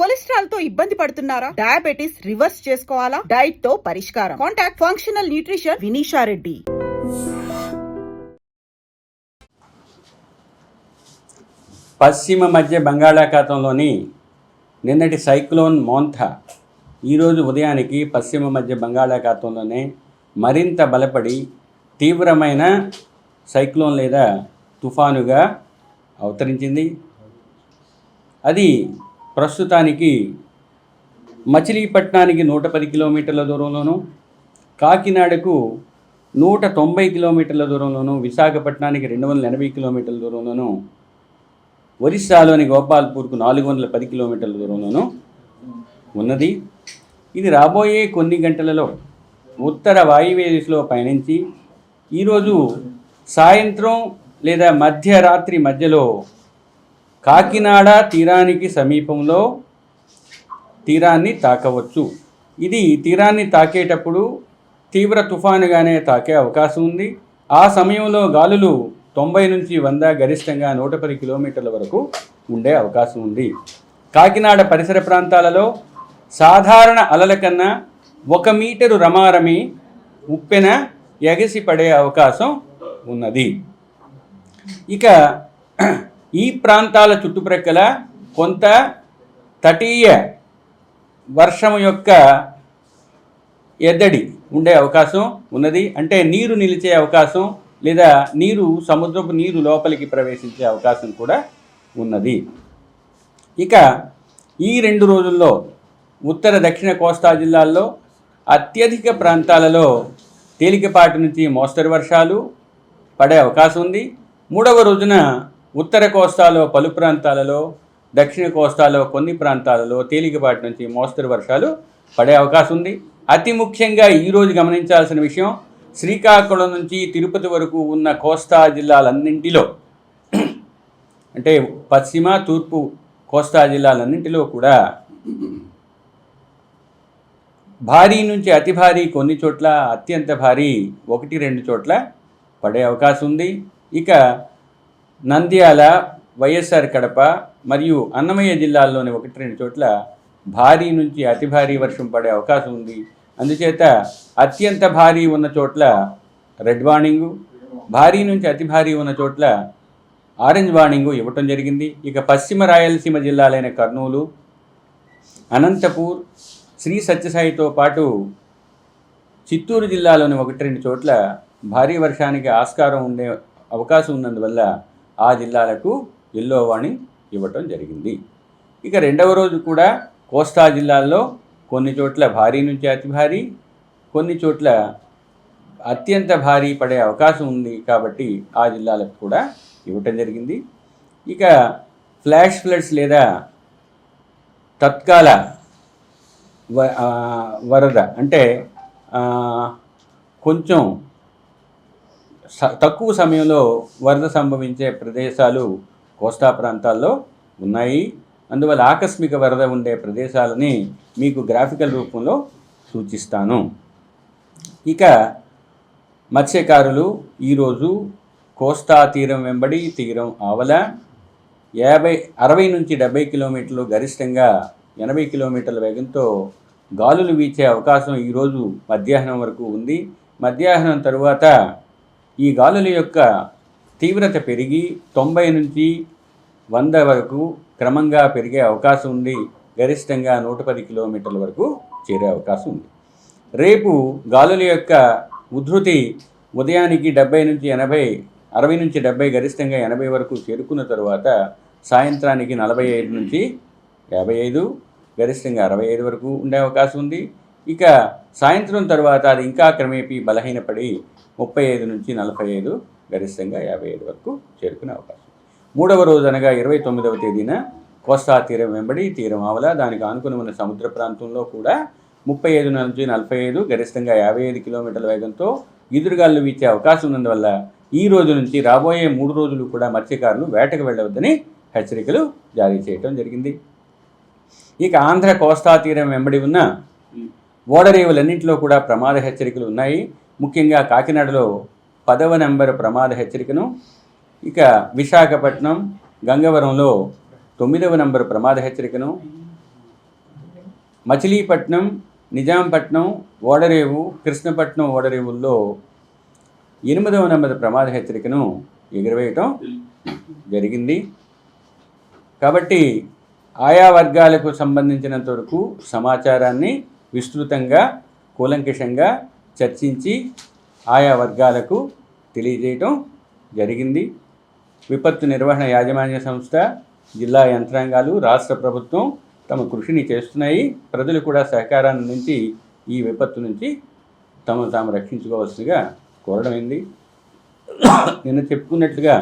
కొలెస్ట్రాల్తో ఇబ్బంది పడుతున్నారా? Diabetes reverse చేసుకోవాలా? డైట్తో పరిష్కారం. Contact functional nutrition Vinisha Reddy పశ్చిమ మధ్య బంగాళాఖాతంలోని నిన్నటి సైక్లోన్ మోంథా ఈరోజు ఉదయానికి పశ్చిమ మధ్య బంగాళాఖాతంలోనే మరింత బలపడి తీవ్రమైన సైక్లోన్ లేదా తుఫానుగా అవతరించింది. అది ప్రస్తుతానికి మచిలీపట్నానికి నూట పది కిలోమీటర్ల దూరంలోను కాకినాడకు నూట తొంభై కిలోమీటర్ల దూరంలోను విశాఖపట్నానికి రెండు వందల ఎనభై కిలోమీటర్ల దూరంలోను ఒరిస్సాలోని గోపాల్పూర్కు నాలుగు వందల పది కిలోమీటర్ల దూరంలోనూ ఉన్నది. ఇది రాబోయే కొన్ని గంటలలో ఉత్తర వాయువ్య దిశలో పయనించి ఈరోజు సాయంత్రం లేదా మధ్యరాత్రి మధ్యలో కాకినాడ తీరానికి సమీపంలో తీరాన్ని తాకవచ్చు. ఇది తీరాన్ని తాకేటప్పుడు తీవ్ర తుఫానుగానే తాకే అవకాశం ఉంది. ఆ సమయంలో గాలులు తొంభై నుంచి వంద గరిష్టంగా నూట పది కిలోమీటర్ల వరకు ఉండే అవకాశం ఉంది. కాకినాడ పరిసర ప్రాంతాలలో సాధారణ అలల కన్నా ఒక మీటరు రమారమి ఉప్పెన ఎగసి పడే అవకాశం ఉన్నది. ఇక ఈ ప్రాంతాల చుట్టుప్రక్కల కొంత తటీయ వర్షం యొక్క ఎద్దడి ఉండే అవకాశం ఉన్నది. అంటే నీరు నిలిచే అవకాశం లేదా నీరు సముద్రపు నీరు లోపలికి ప్రవేశించే అవకాశం కూడా ఉన్నది. ఇక ఈ రెండు రోజుల్లో ఉత్తర దక్షిణ కోస్తా జిల్లాల్లో అత్యధిక ప్రాంతాలలో తేలికపాటి నుంచి మోస్తరు వర్షాలు పడే అవకాశం ఉంది. మూడవ రోజున ఉత్తర కోస్తాలో పలు ప్రాంతాలలో దక్షిణ కోస్తాలో కొన్ని ప్రాంతాలలో తేలికపాటి నుంచి మోస్తరు వర్షాలు పడే అవకాశం ఉంది. అతి ముఖ్యంగా ఈరోజు గమనించాల్సిన విషయం శ్రీకాకుళం నుంచి తిరుపతి వరకు ఉన్న కోస్తా జిల్లాలన్నింటిలో అంటే పశ్చిమ తూర్పు కోస్తా జిల్లాలన్నింటిలో కూడా భారీ నుంచి అతి భారీ కొన్ని చోట్ల అత్యంత భారీ ఒకటి రెండు చోట్ల పడే అవకాశం ఉంది. ఇక నంద్యాల వైఎస్ఆర్ కడప మరియు అన్నమయ్య జిల్లాల్లోని ఒకటి రెండు చోట్ల భారీ నుంచి అతి భారీ వర్షం పడే అవకాశం ఉంది. అందుచేత అత్యంత భారీ ఉన్న చోట్ల రెడ్ వార్నింగు భారీ నుంచి అతి భారీ ఉన్న చోట్ల ఆరెంజ్ వార్నింగు ఇవ్వటం జరిగింది. ఇక పశ్చిమ రాయలసీమ జిల్లాలైన కర్నూలు అనంతపూర్ శ్రీ సత్యసాయితో పాటు చిత్తూరు జిల్లాలోని ఒకటి రెండు చోట్ల భారీ వర్షానికి ఆస్కారం ఉండే అవకాశం ఉన్నందువల్ల ఆ జిల్లాలకు ఎల్లో వార్నింగ్ ఇవ్వటం జరిగింది. ఇక రెండవ రోజు కూడా కోస్తా జిల్లాల్లో కొన్ని చోట్ల భారీ నుంచి అతి భారీ కొన్ని చోట్ల అత్యంత భారీ పడే అవకాశం ఉంది కాబట్టి ఆ జిల్లాలకు కూడా ఇవ్వటం జరిగింది. ఇక ఫ్లాష్ ఫ్లడ్స్ లేదా తత్కాల వ- వరద అంటే కొంచెం తక్కువ సమయంలో వరద సంభవించే ప్రదేశాలు కోస్తా ప్రాంతాల్లో ఉన్నాయి. అందువల్ల ఆకస్మిక వరద ఉండే ప్రదేశాలని మీకు గ్రాఫికల్ రూపంలో సూచిస్తాను. ఇక మత్స్యకారులు ఈరోజు కోస్తా తీరం వెంబడి తీరం ఆవల యాభై అరవై నుంచి డెబ్బై కిలోమీటర్లు గరిష్టంగా ఎనభై కిలోమీటర్ల వేగంతో గాలులు వీచే అవకాశం ఈరోజు మధ్యాహ్నం వరకు ఉంది. మధ్యాహ్నం తరువాత ఈ గాలుల యొక్క తీవ్రత పెరిగి తొంభై నుంచి వంద వరకు క్రమంగా పెరిగే అవకాశం ఉంది. గరిష్టంగా నూట పది కిలోమీటర్ల వరకు చేరే అవకాశం ఉంది. రేపు గాలుల యొక్క ఉధృతి ఉదయానికి డెబ్బై నుంచి ఎనభై అరవై నుంచి డెబ్బై గరిష్టంగా ఎనభై వరకు చేరుకున్న తరువాత సాయంత్రానికి నలభై ఐదు నుంచి యాభై ఐదు గరిష్టంగా అరవై ఐదు వరకు ఉండే అవకాశం ఉంది. ఇక సాయంత్రం తర్వాత అది ఇంకా క్రమేపీ బలహీనపడి ముప్పై ఐదు నుంచి నలభై ఐదు గరిష్టంగా యాభై ఐదు వరకు చేరుకునే అవకాశం. మూడవ రోజు అనగా ఇరవై తొమ్మిదవ తేదీన కోస్తా తీరం వెంబడి తీరం ఆవల దానికి ఆనుకుని ఉన్న సముద్ర ప్రాంతంలో కూడా ముప్పై ఐదు నుంచి నలభై ఐదు గరిష్టంగా యాభై ఐదు కిలోమీటర్ల వేగంతో ఎదురుగాలు వీచే అవకాశం ఉన్నందువల్ల ఈ రోజు నుంచి రాబోయే మూడు రోజులు కూడా మత్స్యకారులు వేటకు వెళ్ళవద్దని హెచ్చరికలు జారీ చేయడం జరిగింది. ఇక ఆంధ్ర కోస్తా తీరం వెంబడి ఉన్న ఓడరేవులన్నింటిలో కూడా ప్రమాద హెచ్చరికలు ఉన్నాయి. ముఖ్యంగా కాకినాడలో పదవ నెంబర్ ప్రమాద హెచ్చరికను ఇక విశాఖపట్నం గంగవరంలో తొమ్మిదవ నంబర్ ప్రమాద హెచ్చరికను మచిలీపట్నం నిజాంపట్నం ఓడరేవు కృష్ణపట్నం ఓడరేవుల్లో ఎనిమిదవ నెంబర్ ప్రమాద హెచ్చరికను ఎగురవేయటం జరిగింది. కాబట్టి ఆయా వర్గాలకు సంబంధించినంత వరకు సమాచారాన్ని విస్తృతంగా కూలంకషంగా చర్చించి ఆయా వర్గాలకు తెలియజేయటం జరిగింది. విపత్తు నిర్వహణ యాజమాన్య సంస్థ జిల్లా యంత్రాంగాలు రాష్ట్ర ప్రభుత్వం తమ కృషిని చేస్తున్నాయి. ప్రజలు కూడా సహకారాన్ని నుంచి ఈ విపత్తు నుంచి తమను తాము రక్షించుకోవాల్సిందిగా కోరడమైంది నిన్న చెప్పుకున్నట్లుగా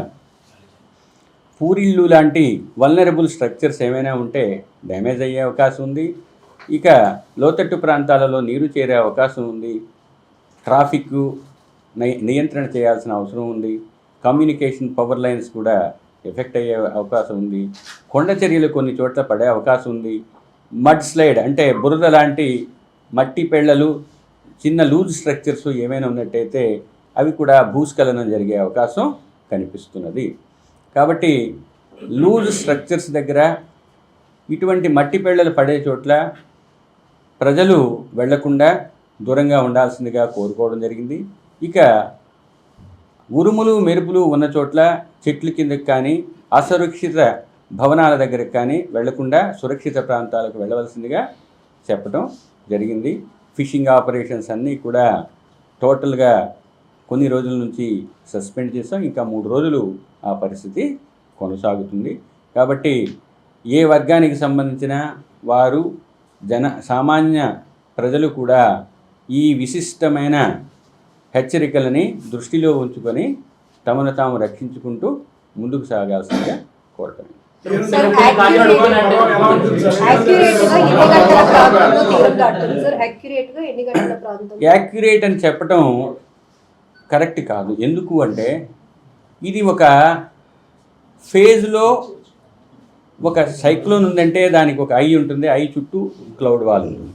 పూరిల్లు లాంటి వల్నరబుల్ స్ట్రక్చర్స్ ఏమైనా ఉంటే డ్యామేజ్ అయ్యే అవకాశం ఉంది. ఇక లోతట్టు ప్రాంతాలలో నీరు చేరే అవకాశం ఉంది. ట్రాఫిక్ నై- నియంత్రణ చేయాల్సిన అవసరం ఉంది. కమ్యూనికేషన్ పవర్ లైన్స్ కూడా ఎఫెక్ట్ అయ్యే అవకాశం ఉంది. కొండ చర్యలు కొన్ని చోట్ల పడే అవకాశం ఉంది. మడ్ స్లైడ్ అంటే బురద లాంటి మట్టి పెళ్ళలు చిన్న లూజ్ స్ట్రక్చర్స్ ఏమైనా ఉన్నట్టయితే అవి కూడా భూస్ఖలనం జరిగే అవకాశం కనిపిస్తున్నది. కాబట్టి లూజ్ స్ట్రక్చర్స్ దగ్గర ఇటువంటి మట్టి పెళ్ళలు పడే చోట్ల ప్రజలు వెళ్ళకుండా దూరంగా ఉండాల్సిందిగా కోరుకోవడం జరిగింది. ఇక ఉరుములు మెరుపులు ఉన్న చోట్ల చెట్ల కిందకి కానీ అసురక్షిత భవనాల దగ్గరకు కానీ వెళ్ళకుండా సురక్షిత ప్రాంతాలకు వెళ్ళవలసిందిగా చెప్పడం జరిగింది. ఫిషింగ్ ఆపరేషన్స్ అన్నీ కూడా టోటల్గా కొన్ని రోజుల నుంచి సస్పెండ్ చేస్తాం ఇంకా మూడు రోజులు ఆ పరిస్థితి కొనసాగుతుంది. కాబట్టి ఏ వర్గానికి సంబంధించిన వారు జన సామాన్య ప్రజలు కూడా ఈ విశిష్టమైన హెచ్చరికలని దృష్టిలో ఉంచుకొని తమను తాము రక్షించుకుంటూ ముందుకు సాగాల్సిందిగా ప్రాంతం యాక్యురేట్ అని చెప్పడం కరెక్ట్ కాదు. ఎందుకు అంటే ఇది ఒక ఫేజ్లో ఒక సైక్లోన్ ఉందంటే దానికి ఒక ఐ ఉంటుంది. ఐ చుట్టూ క్లౌడ్ వాల్ ఉంటుంది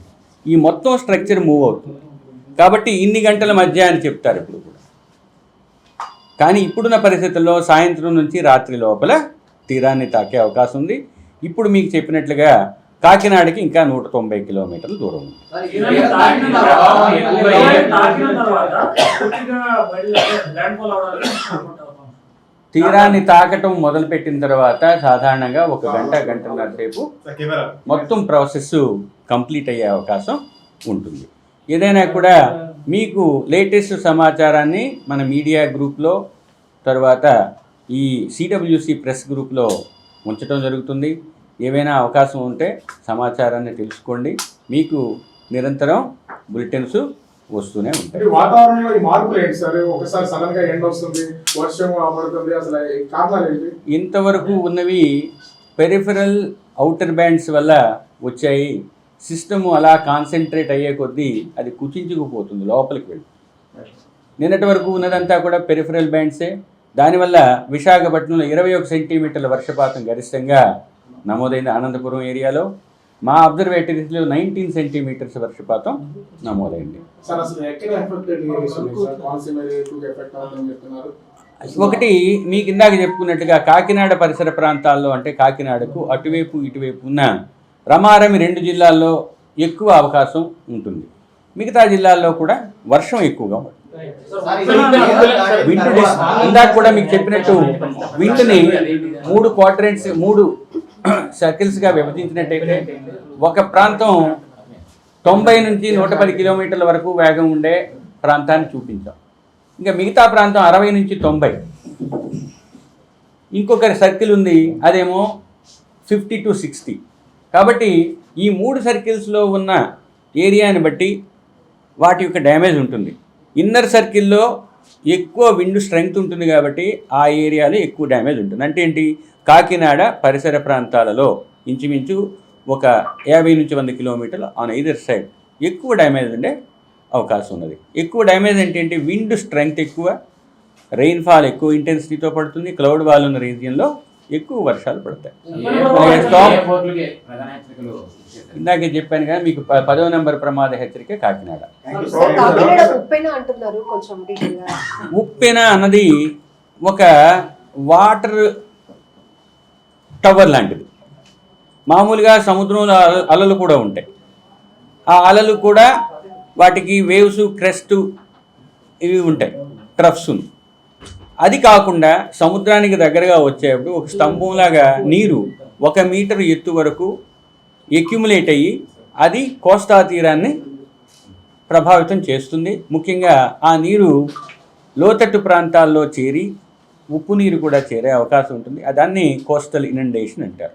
ఈ మొత్తం స్ట్రక్చర్ మూవ్ అవుతుంది. కాబట్టి ఇన్ని గంటల మధ్య అని చెప్తారు ఇప్పుడు కూడా. కానీ ఇప్పుడున్న పరిస్థితుల్లో సాయంత్రం నుంచి రాత్రి లోపల తీరాన్ని తాకే అవకాశం ఉంది. ఇప్పుడు మీకు చెప్పినట్లుగా కాకినాడకి ఇంకా నూట తొంభై కిలోమీటర్ల దూరం ఉంది. తీరాన్ని తాకటం మొదలుపెట్టిన తర్వాత సాధారణంగా ఒక గంట గంటన్నర సేపు మొత్తం ప్రాసెస్ కంప్లీట్ అయ్యే అవకాశం ఉంటుంది. ఏదైనా కూడా మీకు లేటెస్ట్ సమాచారాన్ని మన మీడియా గ్రూప్లో తర్వాత ఈ సిడబ్ల్యూసి ప్రెస్ గ్రూప్లో ఉంచడం జరుగుతుంది. ఏవైనా అవకాశం ఉంటే సమాచారాన్ని తెలుసుకోండి. మీకు నిరంతరం బులెటిన్స్ వస్తూనే ఉంటాయి. వాతావరణంలో ఈ మార్పులు ఏంటి సార్? ఒకసారి సడన్గా ఎండ వస్తుంది వర్షం పడుతుంది అసలు కారణాలు ఏంటి? ఇంతవరకు ఉన్నవి పెరిఫరల్ అవుటర్ బ్యాండ్స్ వల్ల వచ్చాయి. సిస్టము అలా కాన్సన్ట్రేట్ అయ్యే కొద్దీ అది కుచించుకుపోతుంది లోపలికి వెళ్ళి. నిన్నటి వరకు ఉన్నదంతా కూడా పెరిఫరల్ బ్యాండ్సే. దానివల్ల విశాఖపట్నంలో ఇరవై ఒక సెంటీమీటర్ల వర్షపాతం గరిష్టంగా నమోదైంది అనంతపురం ఏరియాలో. మా అబ్జర్వేటరీస్లో నైన్టీన్ సెంటీమీటర్స్ వర్షపాతం నమోదైంది. ఒకటి మీకు ఇందాక చెప్పుకున్నట్టుగా కాకినాడ పరిసర ప్రాంతాల్లో అంటే కాకినాడకు అటువైపు ఇటువైపు ఉన్న రమారమి రెండు జిల్లాల్లో ఎక్కువ అవకాశం ఉంటుంది. మిగతా జిల్లాల్లో కూడా వర్షం ఎక్కువగా ఉంటుంది. విండ్ ఇందాక కూడా మీకు చెప్పినట్టు విండ్ని మూడు క్వార్టరెంట్స్ మూడు సర్కిల్స్గా విభజించినట్టయితే ఒక ప్రాంతం తొంభై నుంచి నూట పది కిలోమీటర్ల వరకు వేగం ఉండే ప్రాంతాన్ని చూపించాం. ఇంకా మిగతా ప్రాంతం అరవై నుంచి తొంభై. ఇంకొక సర్కిల్ ఉంది అదేమో ఫిఫ్టీ టు సిక్స్టీ. కాబట్టి ఈ మూడు సర్కిల్స్లో ఉన్న ఏరియాని బట్టి వాటి యొక్క డ్యామేజ్ ఉంటుంది. ఇన్నర్ సర్కిల్లో ఎక్కువ విండ్ స్ట్రెంగ్త్ ఉంటుంది కాబట్టి ఆ ఏరియాలో ఎక్కువ డ్యామేజ్ ఉంటుంది. అంటే ఏంటి? కాకినాడ పరిసర ప్రాంతాలలో ఇంచుమించు ఒక యాభై నుంచి వంద కిలోమీటర్లు ఆన్ ఐదర్ సైడ్ ఎక్కువ డ్యామేజ్ ఉండే అవకాశం ఉన్నది. ఎక్కువ డ్యామేజ్ అంటే ఏంటి? విండ్ స్ట్రెంగ్త్ ఎక్కువ రెయిన్ఫాల్ ఎక్కువ ఇంటెన్సిటీతో పడుతుంది. క్లౌడ్ వాల్ ఉన్న రీజియన్లో ఎక్కువ వర్షాలు పడతాయి. ఇందాకే చెప్పాను కదా మీకు ప- పదవ నెంబర్ ప్రమాద హెచ్చరిక కాకినాడ. ఉప్పెన అంటున్నారు కొంచెం డీటెయిల్గా ఉప్పెన అన్నది ఒక వాటర్ టవర్ లాంటిది. మామూలుగా సముద్రంలో అల- అలలు కూడా ఉంటాయి. ఆ అలలు కూడా వాటికి వేవ్స్ క్రెస్ట్ ఇవి ఉంటాయి ట్రఫ్స్ అది కాకుండా సముద్రానికి దగ్గరగా వచ్చేటప్పుడు ఒక స్తంభంలాగా నీరు ఒక మీటర్ ఎత్తు వరకు ఎక్యుములేట్ అయ్యి అది కోస్తా తీరాన్ని ప్రభావితం చేస్తుంది. ముఖ్యంగా ఆ నీరు లోతట్టు ప్రాంతాల్లో చేరి ఉప్పు నీరు కూడా చేరే అవకాశం ఉంటుంది. దాన్ని కోస్టల్ ఇనండేషన్ అంటారు.